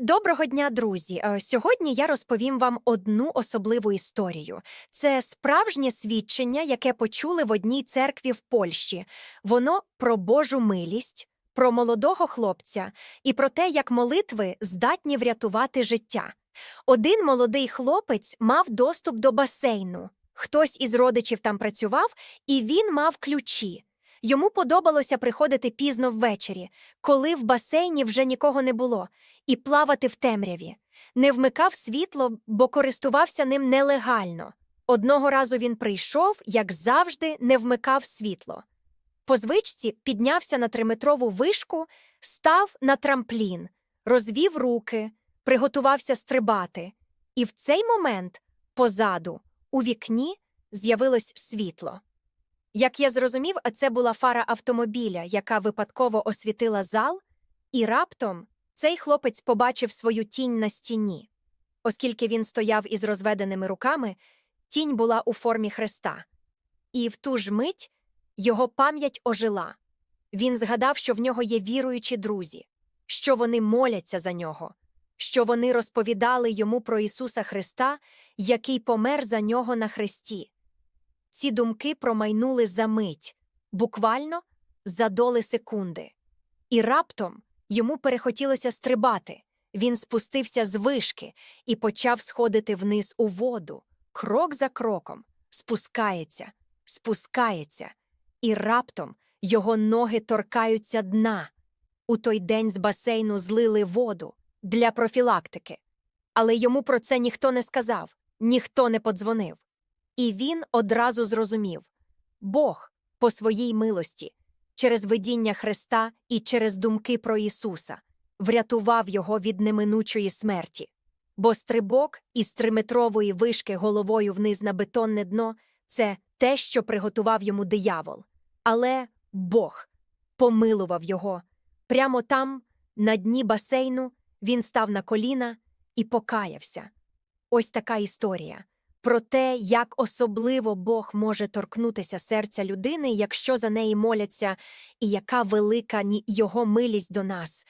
Доброго дня, друзі! Е, Сьогодні я розповім вам одну особливу історію. Це справжнє свідчення, яке почули в одній церкві в Польщі. Воно про Божу милість, про молодого хлопця і про те, як молитви здатні врятувати життя. Один молодий хлопець мав доступ до басейну. Хтось із родичів там працював, і він мав ключі. Йому подобалося приходити пізно ввечері, коли в басейні вже нікого не було, і плавати в темряві. Не вмикав світло, бо користувався ним нелегально. Одного разу він прийшов, як завжди, не вмикав світло. По звичці піднявся на триметрову вишку, став на трамплін, розвів руки, приготувався стрибати. І в цей момент позаду, у вікні, з'явилось світло. Як я зрозумів, це була фара автомобіля, яка випадково освітила зал, і раптом цей хлопець побачив свою тінь на стіні. Оскільки він стояв із розведеними руками, тінь була у формі хреста. І в ту ж мить його пам'ять ожила. Він згадав, що в нього є віруючі друзі, що вони моляться за нього, що вони розповідали йому про Ісуса Христа, який помер за нього на хресті. Ці думки промайнули за мить, буквально за доли секунди. І раптом йому перехотілося стрибати. Він спустився з вишки і почав сходити вниз у воду, крок за кроком, спускається, спускається, і раптом його ноги торкаються дна. У той день з басейну злили воду для профілактики. Але йому про це ніхто не сказав, ніхто не подзвонив. І він одразу зрозумів Бог по своїй милості, через видіння Христа і через думки про Ісуса, врятував його від неминучої смерті. Бо стрибок із триметрової вишки головою вниз на бетонне дно це те, що приготував йому диявол. Але Бог помилував його. Прямо там, на дні басейну, він став на коліна і покаявся. Ось така історія про те, як особливо Бог може торкнутися серця людини, якщо за неї моляться, і яка велика його милість до нас.